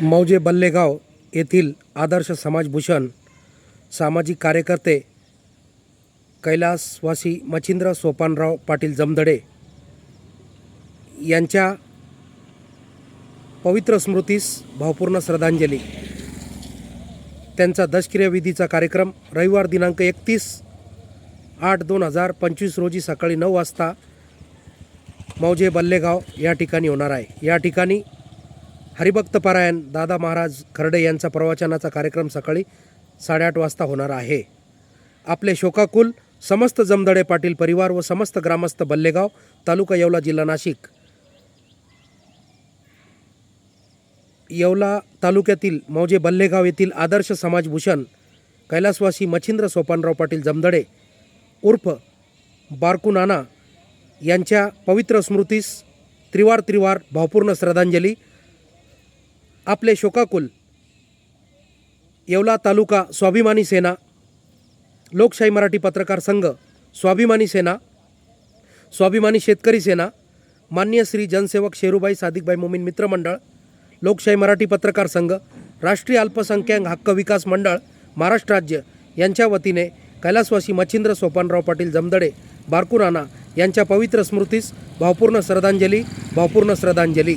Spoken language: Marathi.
मौजे बल्लेगाव येथील आदर्श समाजभूषण सामाजिक कार्यकर्ते कैलासवासी मच्छिंद्र सोपानराव पाटील जमदडे यांच्या पवित्र स्मृतीस भावपूर्ण श्रद्धांजली. त्यांचा दशक्रिया विधीचा कार्यक्रम रविवार दिनांक एकतीस आठ दोन हजार पंचवीस रोजी सकाळी नऊ वाजता मौजे बल्लेगाव या ठिकाणी होणार आहे. या ठिकाणी हरिभक्त परायण दादा महाराज खर्डे यांचा प्रवचनाचा कार्यक्रम सकाळी साडेआठ वाजता होणार आहे. आपले शोकाकुल समस्त जमदडे पाटील परिवार व समस्त ग्रामस्थ बल्लेगाव तालुका येवला जिल्हा नाशिक. येवला तालुक्यातील मौजे बल्लेगाव येथील आदर्श समाजभूषण कैलासवासी मच्छिंद्र सोपानराव पाटील जमदडे उर्फ बारकू नाना यांच्या पवित्र स्मृतीस त्रिवार त्रिवार भावपूर्ण श्रद्धांजली आपले शोकाकुल. येवला तालुका स्वाभिमानी सेना लोकशाही मराठी पत्रकार संघ स्वाभिमानी सेना स्वाभिमानी शेतकरी सेना मान्य श्री जनसेवक शेरूबाई सादिकबाई मोमीन मित्रमंडळ लोकशाही मराठी पत्रकार संघ राष्ट्रीय अल्पसंख्याक हक्क विकास मंडळ महाराष्ट्र राज्य यांच्या वतीने कैलासवासी मच्छिंद्र सोपानराव पाटील जमदडे बारकुराणा यांच्या पवित्र स्मृतीस भावपूर्ण श्रद्धांजली भावपूर्ण श्रद्धांजली.